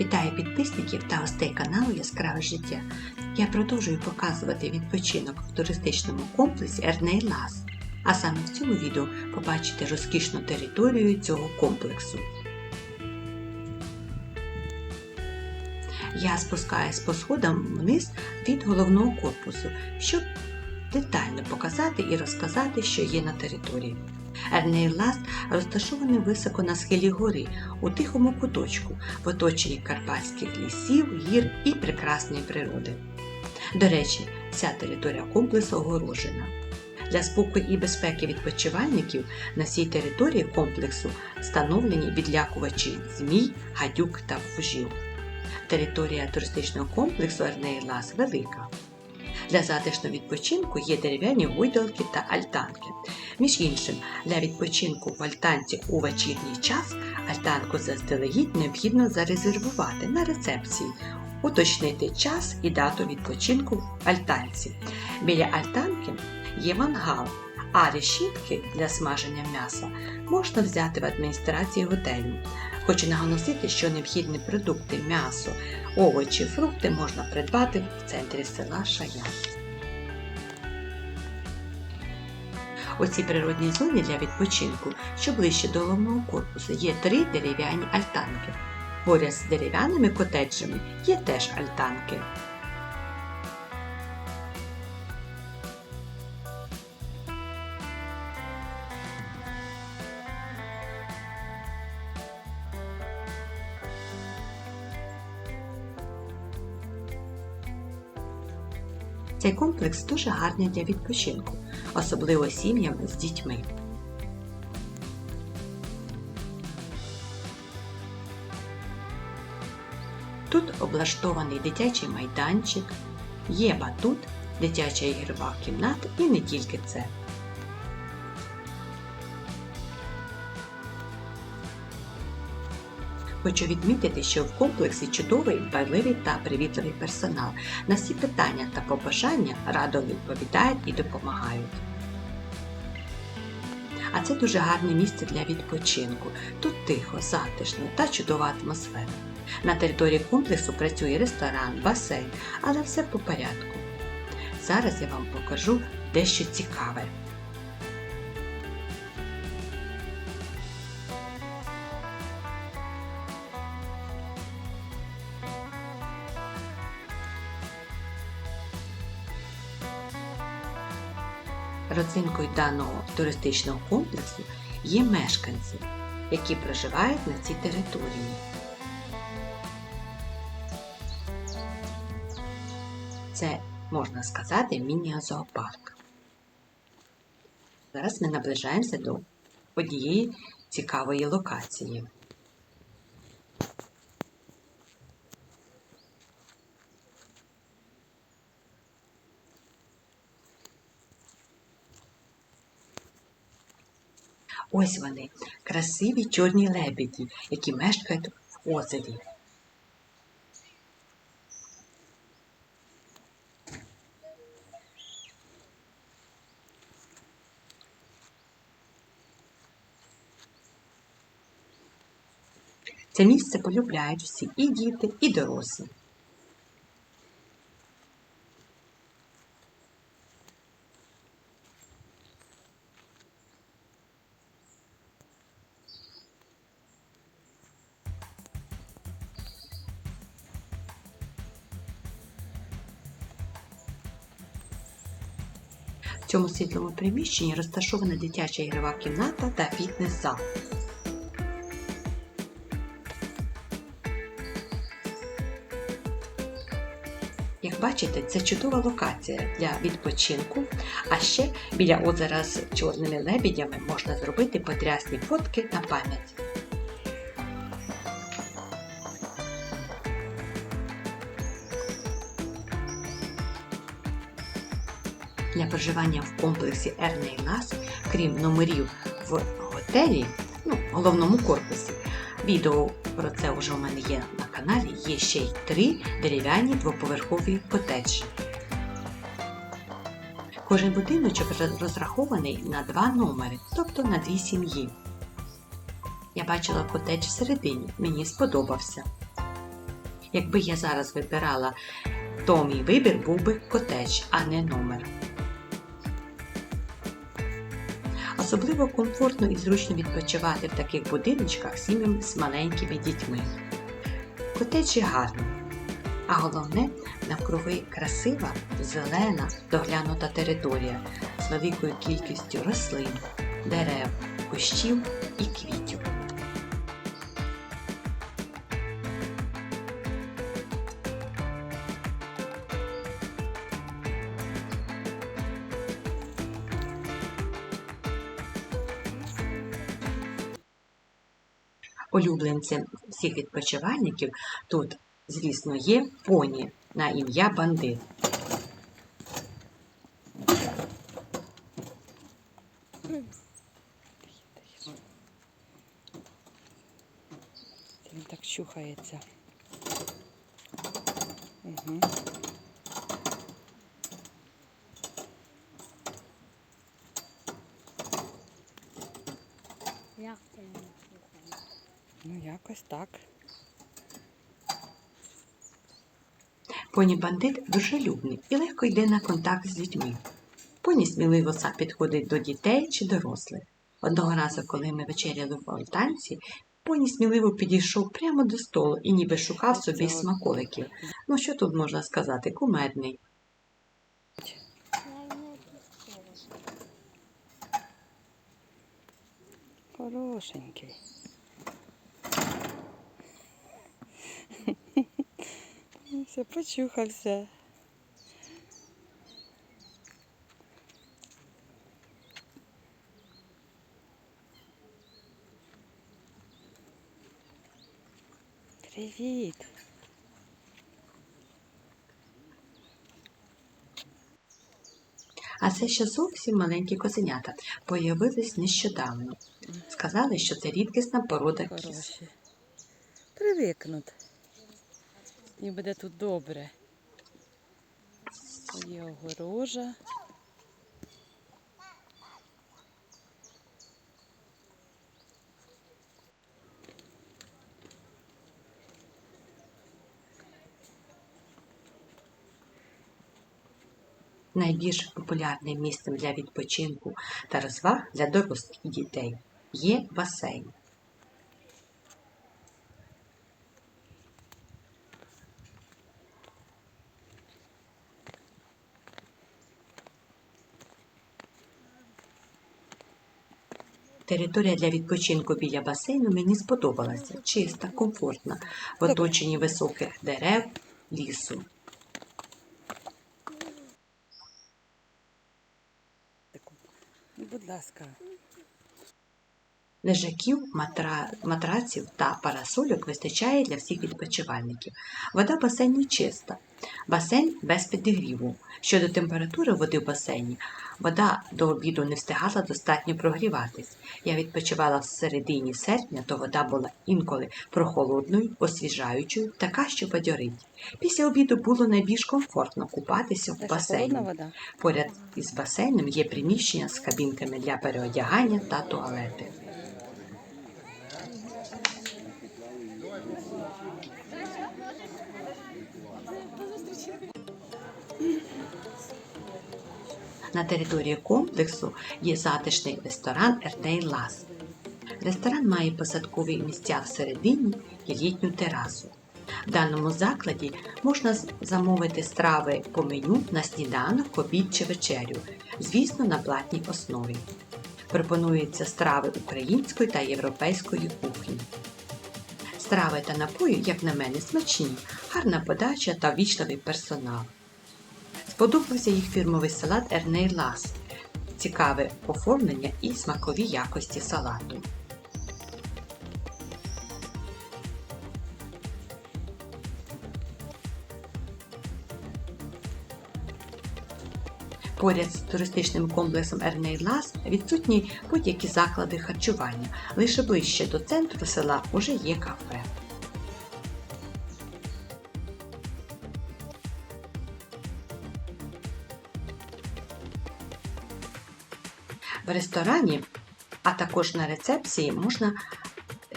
Вітаю підписників та гостей каналу Яскраве життя. Я продовжую показувати відпочинок в туристичному комплексі Ерней Лас. А саме в цьому відео побачите розкішну територію цього комплексу. Я спускаюсь по сходам вниз від головного корпусу, щоб детально показати і розказати, що є на території. Ернейлас розташований високо на схилі гори, у тихому куточку, в оточенні карпатських лісів, гір і прекрасної природи. До речі, вся територія комплексу огорожена. Для спокою і безпеки відпочивальників на цій території комплексу встановлені відлякувачі змій, гадюк та вужів. Територія туристичного комплексу Ернейлас велика. Для затишного відпочинку є дерев'яні гойдалки та альтанки. Між іншим, для відпочинку в альтанці у вечірній час альтанку заздалегідь необхідно зарезервувати на рецепції, уточнити час і дату відпочинку в альтанці. Біля альтанки є мангал, а решітки для смаження м'яса можна взяти в адміністрації готелю. Хочу наголосити, що необхідні продукти, м'ясо, овочі, фрукти можна придбати в центрі села Шая. У цій природній зоні для відпочинку, що ближче до головного корпусу, є три дерев'яні альтанки. Поряд з дерев'яними котеджами є теж альтанки. Цей комплекс дуже гарний для відпочинку, особливо сім'ям з дітьми. Тут облаштований дитячий майданчик, є батут, дитяча ігрова кімната і не тільки це. Хочу відмітити, що в комплексі чудовий, дбайливий та привітливий персонал. На всі питання та побажання радо відповідають і допомагають. А це дуже гарне місце для відпочинку. Тут тихо, затишно та чудова атмосфера. На території комплексу працює ресторан, басейн, але все по порядку. Зараз я вам покажу дещо цікаве. Родзинкою даного туристичного комплексу є мешканці, які проживають на цій території. Це, можна сказати, міні-зоопарк. Зараз ми наближаємося до однієї цікавої локації. Ось вони, красиві чорні лебеді, які мешкають в озері. Це місце полюбляють всі і діти, і дорослі. В цьому світлому приміщенні розташована дитяча ігрова кімната та фітнес-зал. Як бачите, це чудова локація для відпочинку, а ще біля озера з чорними лебідями можна зробити потрясні фотки на пам'ять. Для проживання в комплексі Ерней Лас, крім номерів в готелі, ну, в головному корпусі, відео про це вже у мене є на каналі, є ще й три дерев'яні двоповерхові котеджі. Кожен будиночок розрахований на два номери, тобто на дві сім'ї. Я бачила котедж всередині, мені сподобався. Якби я зараз вибирала, то мій вибір був би котедж, а не номер. Особливо комфортно і зручно відпочивати в таких будиночках сім'ям з маленькими дітьми. Котечі гарні, а головне навкруги красива, зелена, доглянута територія з великою кількістю рослин, дерев, кущів і квітів. Улюбленцем всіх відпочивальників тут, звісно, є поні на ім'я Бандит. Це Він так чухається. Угу. Як це слухає? Ну, якось так. Поні бандит дружелюбний і легко йде на контакт з людьми. Поні сміливо са- підходить до дітей чи дорослих. Одного разу, коли ми вечеряли в альтанці, поні сміливо підійшов прямо до столу і ніби шукав собі смаколиків. Ну що тут можна сказати? Кумедний. Хорошенький. Все, почухався. Привіт. А це ще зовсім маленькі козенята. Появились нещодавно. Сказали, що це рідкісна порода кіз. Привикнуть. І буде тут добре. Є огорожа. Найбільш популярним місцем для відпочинку та розваг для дорослих дітей є басейн. Територія для відпочинку біля басейну мені сподобалася. Чиста, комфортна, в оточенні високих дерев, лісу. Будь ласка. Лежаків, матра... матраців та парасольок вистачає для всіх відпочивальників. Вода в басейні чиста. Басейн без підігріву. Щодо температури води в басейні, вода до обіду не встигала достатньо прогріватись. Я відпочивала в середині серпня, то вода була інколи прохолодною, освіжаючою, така, що бадьорить. Після обіду було найбільш комфортно купатися в басейні. Поряд із басейном є приміщення з кабінками для переодягання та туалети. На території комплексу є затишний ресторан Ерней Лас. Ресторан має посадкові місця всередині і літню терасу. В даному закладі можна замовити страви по меню на сніданок, обід чи вечерю, звісно, на платній основі. Пропонуються страви української та європейської кухні. Страви та напої, як на мене, смачні, гарна подача та вічливий персонал. Сподобався їх фірмовий салат Ерней Лас, цікаве оформлення і смакові якості салату. Поряд з туристичним комплексом Ерней Лас відсутні будь-які заклади харчування. Лише ближче до центру села уже є кафе. В ресторані, а також на рецепції можна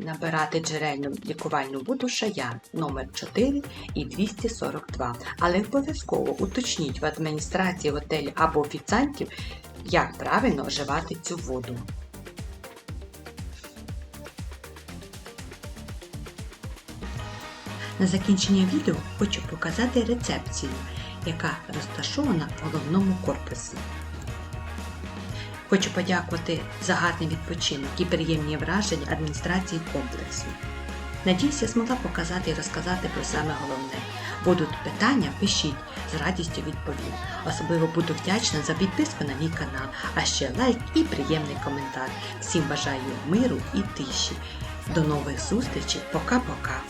набирати джерельну лікувальну воду Шаян номер 4 і 242. Але обов'язково уточніть в адміністрації готелю або офіціантів, як правильно вживати цю воду. На закінчення відео хочу показати рецепцію, яка розташована в головному корпусі. Хочу подякувати за гарний відпочинок і приємні враження адміністрації комплексу. Надіюсь, я змогла показати і розказати про саме головне. Будуть питання, пишіть, з радістю відповім. Особливо буду вдячна за підписку на мій канал, а ще лайк і приємний коментар. Всім бажаю миру і тиші. До нових зустрічей. Пока-пока.